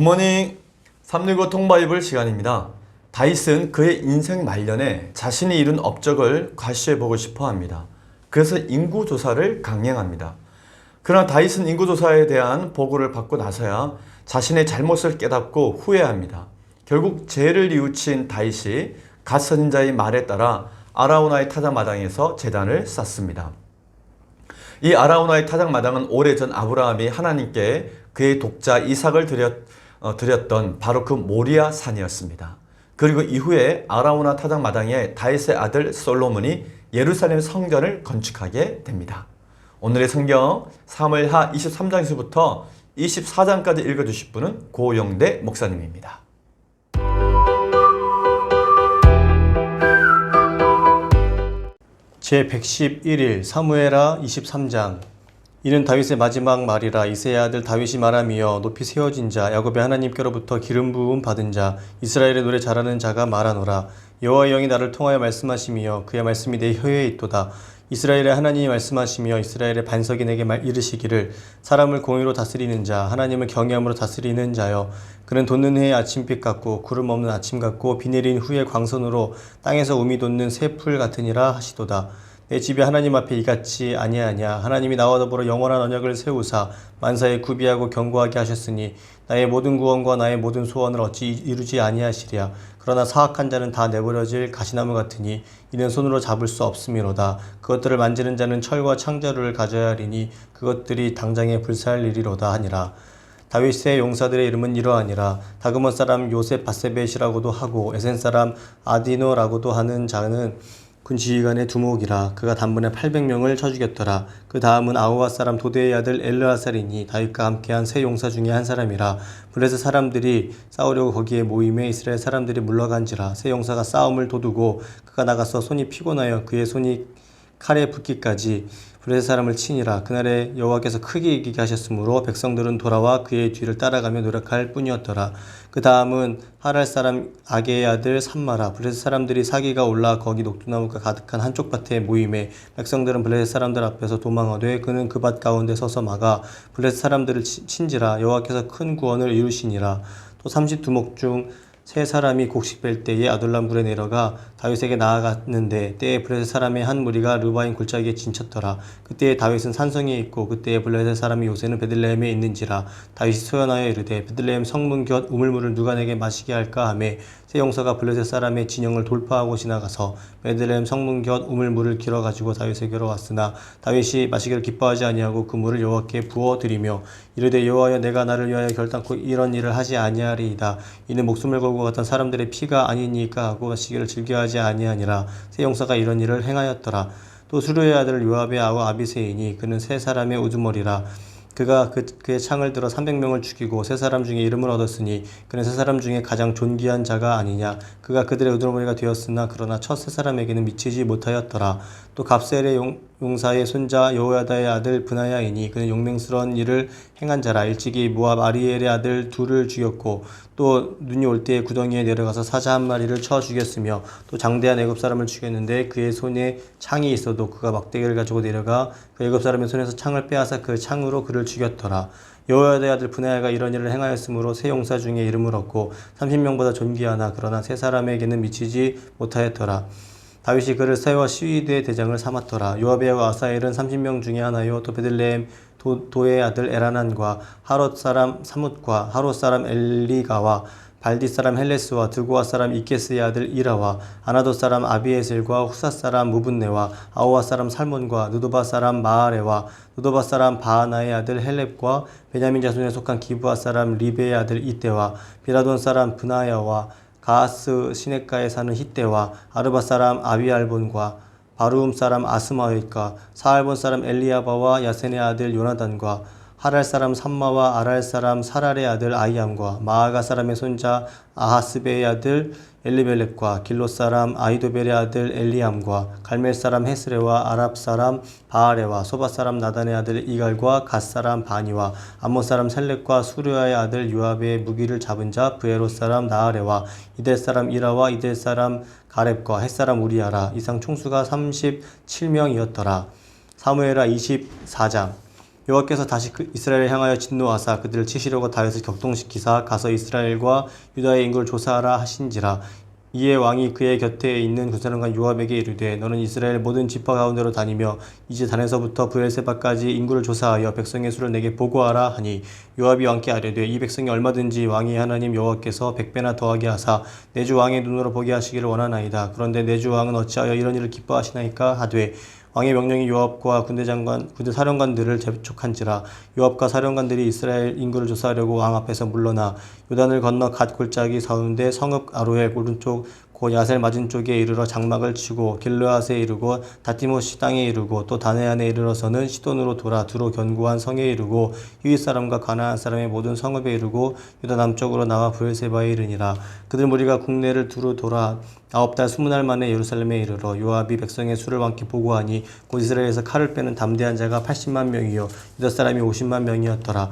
굿모닝 365 통바이블 시간입니다. 다윗은 그의 인생 말년에 자신이 이룬 업적을 과시해보고 싶어 합니다. 그래서 인구조사를 강행합니다. 그러나 다윗은 인구조사에 대한 보고를 받고 나서야 자신의 잘못을 깨닫고 후회합니다. 결국 죄를 뉘우친 다윗이 갓 선인자의 말에 따라 아라우나의 타작마당에서 재단을 쌓습니다. 이 아라우나의 타작마당은 오래전 아브라함이 하나님께 그의 독자 이삭을 드렸, 어, 드렸던 바로 그 모리아 산이었습니다. 그리고 이후에 아라우나 타작 마당에 다윗의 아들 솔로몬이 예루살렘 성전을 건축하게 됩니다. 오늘의 성경 사무엘하 23장에서부터 24장까지 읽어주실 분은 고영대 목사님입니다. 제 111일 사무엘하 23장 이는 다윗의 마지막 말이라 이세의 아들 다윗이 말하며 높이 세워진 자 야곱의 하나님께로부터 기름 부음 받은 자 이스라엘의 노래 잘하는 자가 말하노라. 여호와의 영이 나를 통하여 말씀하시며 그의 말씀이 내 혀에 있도다. 이스라엘의 하나님이 말씀하시며 이스라엘의 반석이 내게 말 이르시기를 사람을 공의로 다스리는 자 하나님을 경외함으로 다스리는 자여 그는 돋는 해의 아침빛 같고 구름 없는 아침 같고 비 내린 후의 광선으로 땅에서 우미 돋는 새풀 같으니라 하시도다 내 집이 하나님 앞에 이같이 아니하냐. 하나님이 나와 더불어 영원한 언약을 세우사 만사에 구비하고 견고하게 하셨으니 나의 모든 구원과 나의 모든 소원을 어찌 이루지 아니하시랴. 그러나 사악한 자는 다 내버려질 가시나무 같으니 이는 손으로 잡을 수 없음이로다. 그것들을 만지는 자는 철과 창자루를 가져야 하리니 그것들이 당장에 불살리리로다 하니라. 다윗의 용사들의 이름은 이러하니라. 다그먼 사람 요셉 바세벳이라고도 하고 에센 사람 아디노라고도 하는 자는 군 지휘관의 두목이라 그가 단번에 800명을 쳐 죽였더라. 그 다음은 아우와 사람 도대의 아들 엘르아살이니 다윗과 함께한 세 용사 중에 한 사람이라 블레셋 사람들이 싸우려고 거기에 모임에 이스라엘 사람들이 물러간지라 세 용사가 싸움을 도두고 그가 나가서 손이 피곤하여 그의 손이 칼에 붙기까지 블레셋 사람을 치니라. 그날에 여호와께서 크게 이기게 하셨으므로 백성들은 돌아와 그의 뒤를 따라가며 노력할 뿐이었더라. 그 다음은 하랄 사람 아게의 아들 삼마라. 블레셋 사람들이 사기가 올라 거기 녹두나무가 가득한 한쪽 밭에 모임에 백성들은 블레셋 사람들 앞에서 도망하되 그는 그 밭 가운데 서서 막아 블레셋 사람들을 치- 친지라 여호와께서 큰 구원을 이루시니라. 또 삼십 두목 중 세 사람이 곡식 뺄 때에 아둘람 굴에 내려가 다윗에게 나아갔는데 때에 블레셋 사람의 한 무리가 르바인 골짜기에 진쳤더라. 그때에 다윗은 산성에 있고 그때에 블레셋 사람이 요새는 베들레헴에 있는지라 다윗이 소연하여 이르되 베들레헴 성문 곁 우물물을 누가 내게 마시게 할까 하매 세 용사가 블레셋 사람의 진영을 돌파하고 지나가서 베들레헴 성문 곁 우물물을 길어 가지고 다윗에게로 왔으나 다윗이 마시기를 기뻐하지 아니하고 그 물을 여호와께 부어 드리며 이르되 여호와여 내가 나를 위하여 결단코 이런 일을 하지 아니하리이다. 이는 목숨을 걸고 갔던 사람들의 피가 아니니까 하고 마시기를 즐겨하지 아니하니라. 세 용사가 이런 일을 행하였더라. 또 수르의 아들 요압의 아우 아비세이니 그는 세 사람의 우두머리라 그가 그, 그의 창을 들어 300명을 죽이고 세 사람 중에 이름을 얻었으니 그는 세 사람 중에 가장 존귀한 자가 아니냐. 그가 그들의 우두머리가 되었으나 그러나 첫 세 사람에게는 미치지 못하였더라. 또 갑셀의 용, 용사의 손자 여호야다의 아들 브나야이니 그는 용맹스러운 일을 행한 자라. 일찍이 모압 아리엘의 아들 둘을 죽였고 또 눈이 올 때에 구덩이에 내려가서 사자 한 마리를 쳐 죽였으며 또 장대한 애굽 사람을 죽였는데 그의 손에 창이 있어도 그가 막대기를 가지고 내려가 그 애굽 사람의 손에서 창을 빼앗아 그 창으로 그를 죽였더라. 여호야다의 아들 분하야가 이런 일을 행하였으므로 세 용사 중에 이름을 얻고 30명보다 존귀하나 그러나 세 사람에게는 미치지 못하였더라 다윗이 그를 세워 시위대 대장을 삼았더라. 요압의 아사엘은 30명 중에 하나요. 또 베들레헴 도, 도의 아들 에라난과 하롯 사람 사뭇과 하롯 사람 엘리가와 발디 사람 헬레스와 드고아 사람 이케스의 아들 이라와 아나도 사람 아비에셀과 후사 사람 무분네와 아오아 사람 살몬과 누도바 사람 마아레와 누도바 사람 바하나의 아들 헬렙과 베냐민 자손에 속한 기브아 사람 리베의 아들 이때와 비라돈 사람 브나야와 가하스 시내가에 사는 히때와 아르바 사람 아비알본과 바루움 사람 아스마웨과 사알본 사람 엘리아바와 야센의 아들 요나단과 하랄 사람 삼마와 아랄 사람 사랄의 아들 아이암과 마아가 사람의 손자 아하스베의 아들 엘리벨렉과 길로 사람 아이도벨의 아들 엘리암과 갈멜 사람 헤스레와 아랍 사람 바아레와 소바 사람 나단의 아들 이갈과 갓 사람 바니와 암몬 사람 셀렉과 수르야의 아들 요압의 무기를 잡은 자 브에로 사람 나아레와 이델 사람 이라와 이델 사람 가렙과 헷 사람 우리아라. 이상 총수가 37명이었더라. 사무엘하 24장 여호와께서 다시 그 이스라엘을 향하여 진노하사 그들을 치시려고 다윗을 격동시키사 가서 이스라엘과 유다의 인구를 조사하라 하신지라. 이에 왕이 그의 곁에 있는 구사령관 요압에게 이르되 너는 이스라엘 모든 지파 가운데로 다니며 이제 단에서부터 브엘세바까지 인구를 조사하여 백성의 수를 내게 보고하라 하니. 요압이 왕께 아뢰되 이 백성이 얼마든지 왕이 하나님 여호와께서 백배나 더하게 하사 내주 왕의 눈으로 보게 하시기를 원하나이다. 그런데 내주 왕은 어찌하여 이런 일을 기뻐하시나이까 하되 왕의 명령이 요압과 군대 장관, 군대 사령관들을 재촉한지라 요압과 사령관들이 이스라엘 인구를 조사하려고 왕 앞에서 물러나 요단을 건너 갓 골짜기 가운데 성읍 아로엘 오른쪽 곧 야셀 맞은쪽에 이르러 장막을 치고 길르앗에 이르고 다티모시 땅에 이르고 또 다네안에 이르러서는 시돈으로 돌아 두로 견고한 성에 이르고 휴이 사람과 가나안 사람의 모든 성읍에 이르고 유다 남쪽으로 나와 부엘세바에 이르니라. 그들 무리가 국내를 두루 돌아 아홉 달 스무 날 만에 예루살렘에 이르러 요압이 백성의 수를 왕께 보고하니 곧 이스라엘에서 칼을 빼는 담대한 자가 80만 명이요. 유다 사람이 50만 명이었더라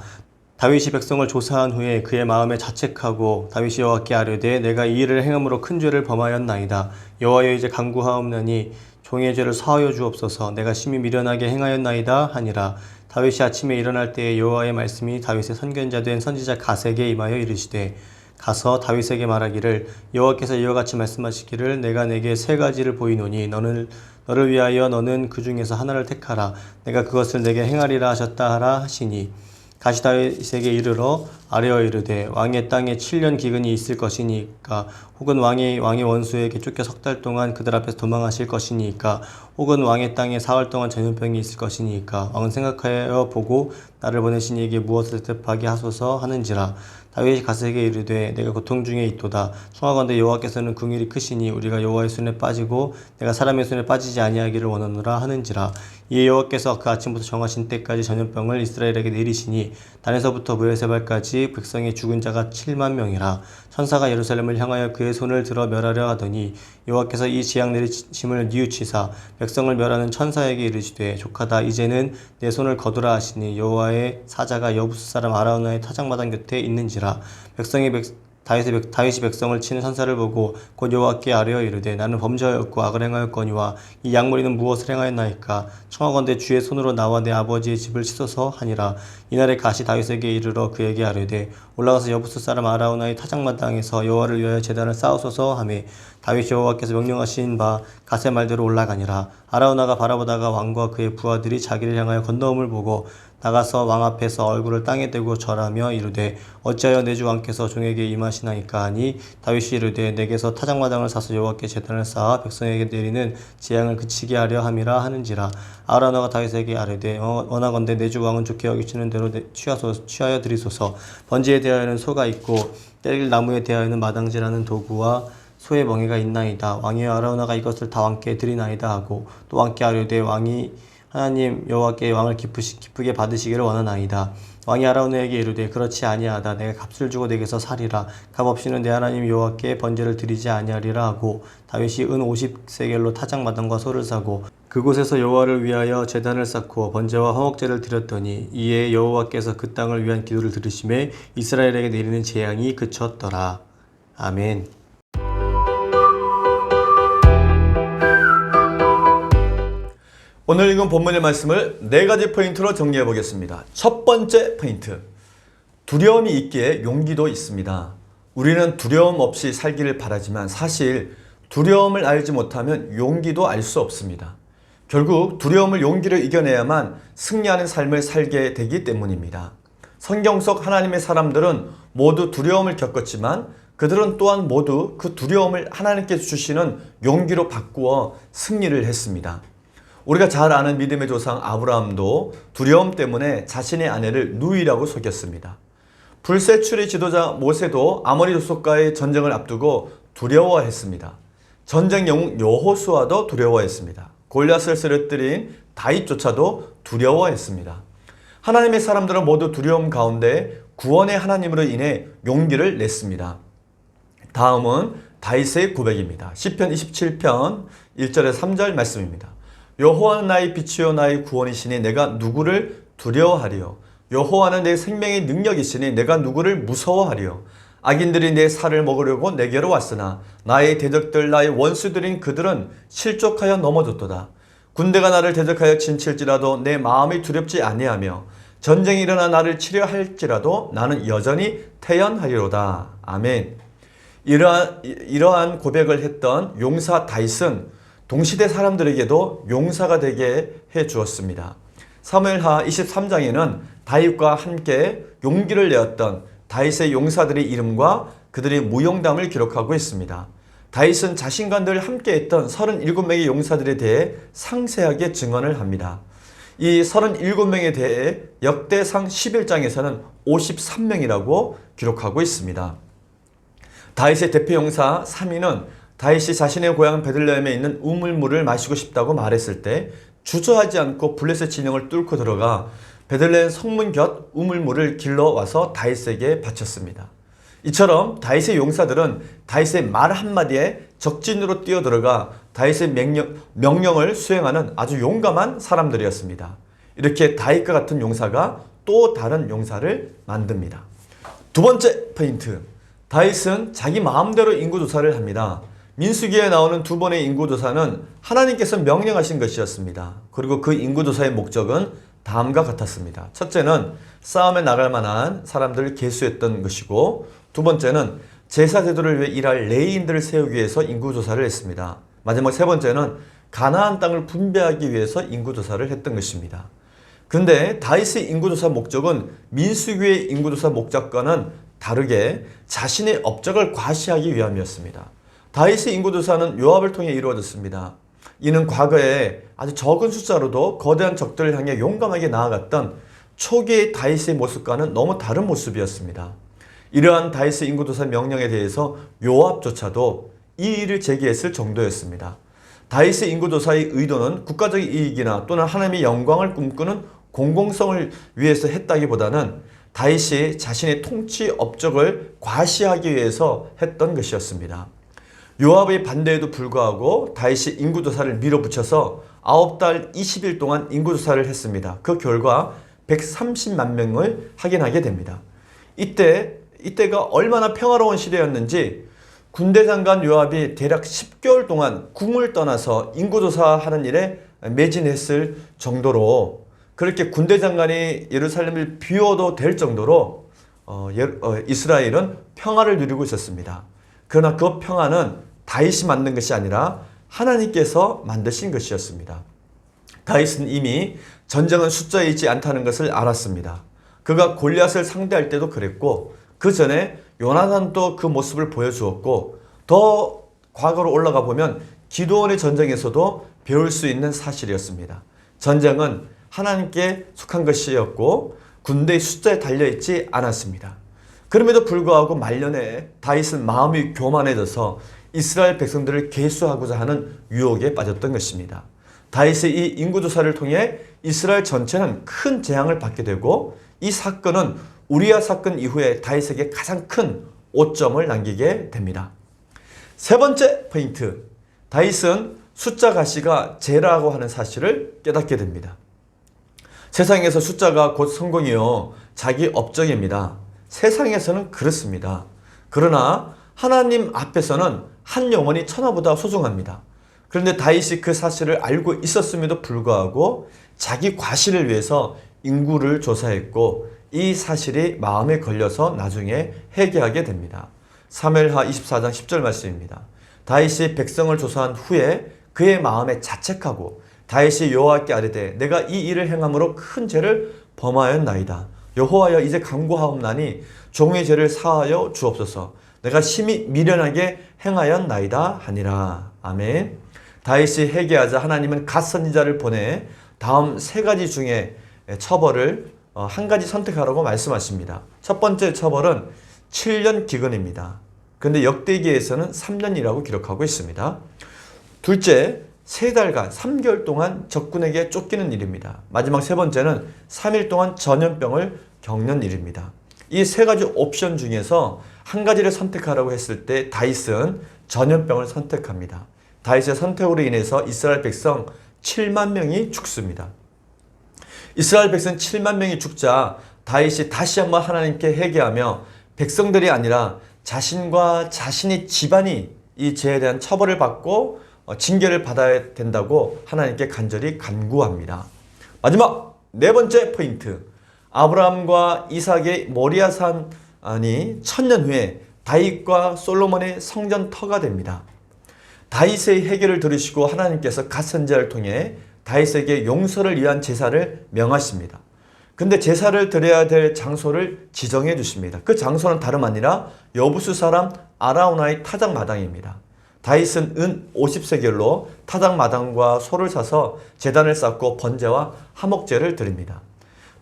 다윗이 백성을 조사한 후에 그의 마음에 자책하고 다윗이 여호와께 아뢰되 내가 이 일을 행함으로 큰 죄를 범하였나이다. 여호와여 이제 간구하옵나니 종의 죄를 사하여 주옵소서. 내가 심히 미련하게 행하였나이다 하니라. 다윗이 아침에 일어날 때에 여호와의 말씀이 다윗의 선견자 된 선지자 가세에게 임하여 이르시되 가서 다윗에게 말하기를 여호와께서 이와 같이 말씀하시기를 내가 내게 세 가지를 보이노니 너는 너를 위하여 너는 그 중에서 하나를 택하라. 내가 그것을 내게 행하리라 하셨다 하라 하시니 다시 다윗에게 이르러 아뢰어 이르되 왕의 땅에 7년 기근이 있을 것이니까 혹은 왕이 왕의 원수에게 쫓겨 석 달 동안 그들 앞에서 도망하실 것이니까 혹은 왕의 땅에 사흘 동안 전염병이 있을 것이니까 왕은 생각하여 보고 나를 보내신 이에게 무엇을 대답하게 하소서 하는지라. 다윗이 가세에게 이르되 내가 고통 중에 있도다. 청하건대 여호와께서는 궁일이 크시니 우리가 여호와의 손에 빠지고 내가 사람의 손에 빠지지 아니하기를 원하노라 하는지라 이에 여호와께서 그 아침부터 정하신 때까지 전염병을 이스라엘에게 내리시니 단에서부터 무에세발까지 백성의 죽은 자가 7만 명이라 천사가 예루살렘을 향하여 그의 손을 들어 멸하려 하더니 여호와께서 이 지향 내리심을 뉘우치사 백성을 멸하는 천사에게 이르시되 족하다 이제는 내 손을 거두라 하시니 여호와의 사자가 여부스 사람 아라우나의 타작마당 곁에 있는지라 백성이 백 다윗의 백, 다윗이 백성을 치는 천사를 보고 곧 여호와께 아뢰어 이르되 나는 범죄하였고 악을 행하였거니와 이 양머리는 무엇을 행하였나이까? 청하건대 주의 손으로 나와 내 아버지의 집을 씻어서 하니라. 이날에 가시 다윗에게 이르러 그에게 아뢰되 올라가서 여부스 사람 아라우나의 타작마당에서 여호와를 위하여 제단을 쌓으소서 하매 다윗이 여호와께서 명령하신 바 가세 말대로 올라가니라. 아라우나가 바라보다가 왕과 그의 부하들이 자기를 향하여 건너옴을 보고 나가서 왕 앞에서 얼굴을 땅에 대고 절하며 이르되 어찌하여 내 주 왕께서 종에게 임하시나이까 하니? 다윗이 이르되 내게서 타작마당을 사서 여호와께 제단을 쌓아 백성에게 내리는 재앙을 그치게 하려 함이라 하는지라. 아라나가 다윗에게 아뢰되 어, 원하건대 내 주 왕은 좋게 여기시는 대로 내- 취하소, 취하여 드리소서. 번제에 대하여는 소가 있고 때릴 나무에 대하여는 마당질하는 도구와 소의 멍에가 있나이다. 왕이여 아라우나가 이것을 다 왕께 드리나이다 하고 또 왕께 아뢰되 왕이 하나님 여호와께 왕을 기쁘시, 기쁘게 받으시기를 원하나이다. 왕이 아라우나에게 이르되 그렇지 아니하다. 내가 값을 주고 내게서 살이라. 값 없이는 내 하나님 여호와께 번제를 드리지 아니하리라 하고 다윗이 은 50세겔로 타작 마당과 소를 사고 그곳에서 여호와를 위하여 제단을 쌓고 번제와 화목제를 드렸더니 이에 여호와께서 그 땅을 위한 기도를 들으심에 이스라엘에게 내리는 재앙이 그쳤더라. 아멘. 오늘 읽은 본문의 말씀을 네 가지 포인트로 정리해 보겠습니다. 첫 번째 포인트. 두려움이 있기에 용기도 있습니다. 우리는 두려움 없이 살기를 바라지만 사실 두려움을 알지 못하면 용기도 알 수 없습니다. 결국 두려움을 용기를 이겨내야만 승리하는 삶을 살게 되기 때문입니다. 성경 속 하나님의 사람들은 모두 두려움을 겪었지만 그들은 또한 모두 그 두려움을 하나님께서 주시는 용기로 바꾸어 승리를 했습니다. 우리가 잘 아는 믿음의 조상 아브라함도 두려움 때문에 자신의 아내를 누이라고 속였습니다. 불세출의 지도자 모세도 아모리 족속과의 전쟁을 앞두고 두려워했습니다. 전쟁 영웅 여호수아도 두려워했습니다. 골리앗을 쓰러뜨린 다윗조차도 두려워했습니다. 하나님의 사람들은 모두 두려움 가운데 구원의 하나님으로 인해 용기를 냈습니다. 다음은 다윗의 고백입니다. 시편 27편 1절에 3절 말씀입니다. 여호와는 나의 빛이요 나의 구원이시니 내가 누구를 두려워하리요 여호와는 내 생명의 능력이시니 내가 누구를 무서워하리요 악인들이 내 살을 먹으려고 내게로 왔으나 나의 대적들 나의 원수들인 그들은 실족하여 넘어졌도다 군대가 나를 대적하여 진칠지라도 내 마음이 두렵지 아니하며 전쟁이 일어나 나를 치려 할지라도 나는 여전히 태연하리로다. 아멘. 이러한, 이러한 고백을 했던 용사 다윗은 동시대 사람들에게도 용사가 되게 해 주었습니다. 사무엘하 23장에는 다윗과 함께 용기를 내었던 다윗의 용사들의 이름과 그들의 무용담을 기록하고 있습니다. 다윗은 자신과 늘 함께했던 37명의 용사들에 대해 상세하게 증언을 합니다. 이 37명에 대해 역대상 11장에서는 53명이라고 기록하고 있습니다. 다윗의 대표 용사 3위는 다윗이 자신의 고향 베들레헴에 있는 우물물을 마시고 싶다고 말했을 때 주저하지 않고 블레셋 진영을 뚫고 들어가 베들레헴 성문 곁 우물물을 길러 와서 다윗에게 바쳤습니다. 이처럼 다윗의 용사들은 다윗의 말 한마디에 적진으로 뛰어들어가 다윗의 명령, 명령을 수행하는 아주 용감한 사람들이었습니다. 이렇게 다윗과 같은 용사가 또 다른 용사를 만듭니다. 두 번째 포인트. 다윗은 자기 마음대로 인구 조사를 합니다. 민수기에 나오는 두 번의 인구조사는 하나님께서 명령하신 것이었습니다. 그리고 그 인구조사의 목적은 다음과 같았습니다. 첫째는 싸움에 나갈 만한 사람들을 계수했던 것이고 두 번째는 제사 제도를 위해 일할 레이인들을 세우기 위해서 인구조사를 했습니다. 마지막 세 번째는 가나안 땅을 분배하기 위해서 인구조사를 했던 것입니다. 근데 다윗의 인구조사 목적은 민수기의 인구조사 목적과는 다르게 자신의 업적을 과시하기 위함이었습니다. 다윗의 인구조사는 요압을 통해 이루어졌습니다. 이는 과거에 아주 적은 숫자로도 거대한 적들을 향해 용감하게 나아갔던 초기의 다윗의 모습과는 너무 다른 모습이었습니다. 이러한 다윗의 인구조사 명령에 대해서 요압조차도 이의를 제기했을 정도였습니다. 다윗의 인구조사의 의도는 국가적인 이익이나 또는 하나님의 영광을 꿈꾸는 공공성을 위해서 했다기보다는 다윗이 자신의 통치 업적을 과시하기 위해서 했던 것이었습니다. 요압의 반대에도 불구하고 다윗이 인구조사를 밀어붙여서 9달 20일 동안 인구조사를 했습니다. 그 결과 130만 명을 확인하게 됩니다. 이때 이때가 얼마나 평화로운 시대였는지 군대 장관 요압이 대략 10개월 동안 궁을 떠나서 인구조사하는 일에 매진했을 정도로 그렇게 군대 장관이 예루살렘을 비워도 될 정도로 어, 예, 어, 이스라엘은 평화를 누리고 있었습니다. 그러나 그 평화는 다윗이 만든 것이 아니라 하나님께서 만드신 것이었습니다. 다윗은 이미 전쟁은 숫자이지 않다는 것을 알았습니다. 그가 골리앗을 상대할 때도 그랬고 그 전에 요나단도 그 모습을 보여주었고 더 과거로 올라가 보면 기도원의 전쟁에서도 배울 수 있는 사실이었습니다. 전쟁은 하나님께 속한 것이었고 군대의 숫자에 달려있지 않았습니다. 그럼에도 불구하고 말년에 다윗은 마음이 교만해져서 이스라엘 백성들을 계수하고자 하는 유혹에 빠졌던 것입니다. 다윗의 이 인구조사를 통해 이스라엘 전체는 큰 재앙을 받게 되고 이 사건은 우리아 사건 이후에 다윗에게 가장 큰 오점을 남기게 됩니다. 세 번째 포인트. 다윗은 숫자 가시가 죄라고 하는 사실을 깨닫게 됩니다. 세상에서 숫자가 곧 성공이요. 자기 업적입니다. 세상에서는 그렇습니다. 그러나 하나님 앞에서는 한 영혼이 천하보다 소중합니다. 그런데 다윗이 그 사실을 알고 있었음에도 불구하고 자기 과실을 위해서 인구를 조사했고 이 사실이 마음에 걸려서 나중에 회개하게 됩니다. 3일하 24장 10절 말씀입니다. 다윗이 백성을 조사한 후에 그의 마음에 자책하고 다윗이 여호와께 아뢰되 내가 이 일을 행함으로 큰 죄를 범하였나이다. 여호와여 이제 간구하옵나니 종의 죄를 사하여 주옵소서. 내가 심히 미련하게 행하였나이다 하니라. 아멘. 다윗이 회개하자 하나님은 갓 선지자를 보내 다음 세 가지 중에 처벌을 어, 한 가지 선택하라고 말씀하십니다. 첫 번째 처벌은 7년 기근입니다. 그런데 역대기에서는 3년이라고 기록하고 있습니다. 둘째, 세 달간 3개월 동안 적군에게 쫓기는 일입니다. 마지막 세 번째는 3일 동안 전염병을 겪는 일입니다. 이 세 가지 옵션 중에서 한 가지를 선택하라고 했을 때 다윗은 전염병을 선택합니다. 다윗의 선택으로 인해서 이스라엘 백성 7만 명이 죽습니다. 이스라엘 백성 7만 명이 죽자 다윗이 다시 한번 하나님께 회개하며 백성들이 아니라 자신과 자신의 집안이 이 죄에 대한 처벌을 받고 어, 징계를 받아야 된다고 하나님께 간절히 간구합니다. 마지막 네 번째 포인트. 아브라함과 이삭의 모리아산이 천년 후에 다윗과 솔로몬의 성전 터가 됩니다. 다윗의 해결을 들으시고 하나님께서 갓 선지자를 통해 다윗에게 용서를 위한 제사를 명하십니다. 근데 제사를 드려야 될 장소를 지정해 주십니다. 그 장소는 다름 아니라 여부수 사람 아라우나의 타작 마당입니다. 다윗은 은 50세겔로 타작 마당과 소를 사서 제단을 쌓고 번제와 화목제를 드립니다.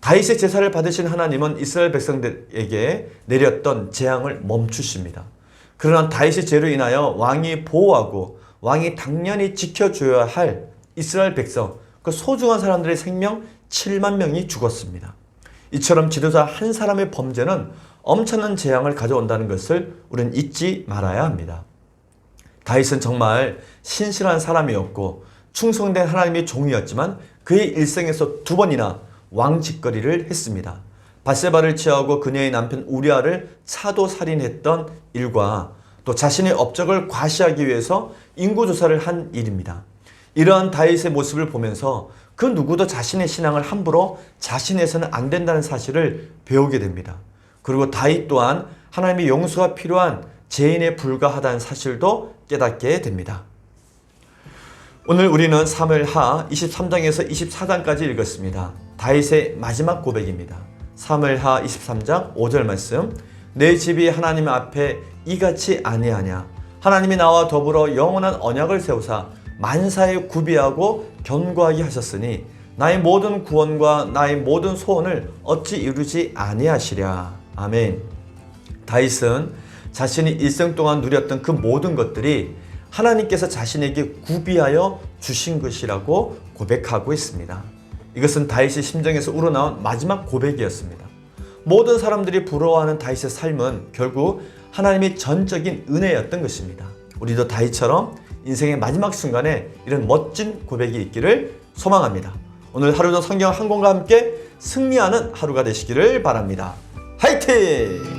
다윗의 제사를 받으신 하나님은 이스라엘 백성들에게 내렸던 재앙을 멈추십니다. 그러나 다윗의 죄로 인하여 왕이 보호하고 왕이 당연히 지켜줘야 할 이스라엘 백성, 그 소중한 사람들의 생명 7만 명이 죽었습니다. 이처럼 지도자 한 사람의 범죄는 엄청난 재앙을 가져온다는 것을 우리는 잊지 말아야 합니다. 다윗은 정말 신실한 사람이었고 충성된 하나님의 종이었지만 그의 일생에서 두 번이나 왕짓거리를 했습니다. 바세바를 취하고 그녀의 남편 우리아를 차도 살인했던 일과 또 자신의 업적을 과시하기 위해서 인구조사를 한 일입니다. 이러한 다윗의 모습을 보면서 그 누구도 자신의 신앙을 함부로 자신해서는 안 된다는 사실을 배우게 됩니다. 그리고 다윗 또한 하나님의 용서가 필요한 죄인에 불과하다는 사실도 깨닫게 됩니다. 오늘 우리는 3월 하 23장에서 24장까지 읽었습니다. 다윗의 마지막 고백입니다. 3월 하 23장 5절 말씀 내 집이 하나님 앞에 이같이 아니하냐 하나님이 나와 더불어 영원한 언약을 세우사 만사에 구비하고 견고하게 하셨으니 나의 모든 구원과 나의 모든 소원을 어찌 이루지 아니하시랴 아멘 다윗은 자신이 일생 동안 누렸던 그 모든 것들이 하나님께서 자신에게 구비하여 주신 것이라고 고백하고 있습니다. 이것은 다윗의 심정에서 우러나온 마지막 고백이었습니다. 모든 사람들이 부러워하는 다윗의 삶은 결국 하나님의 전적인 은혜였던 것입니다. 우리도 다윗처럼 인생의 마지막 순간에 이런 멋진 고백이 있기를 소망합니다. 오늘 하루도 성경 한 권과 함께 승리하는 하루가 되시기를 바랍니다. 화이팅!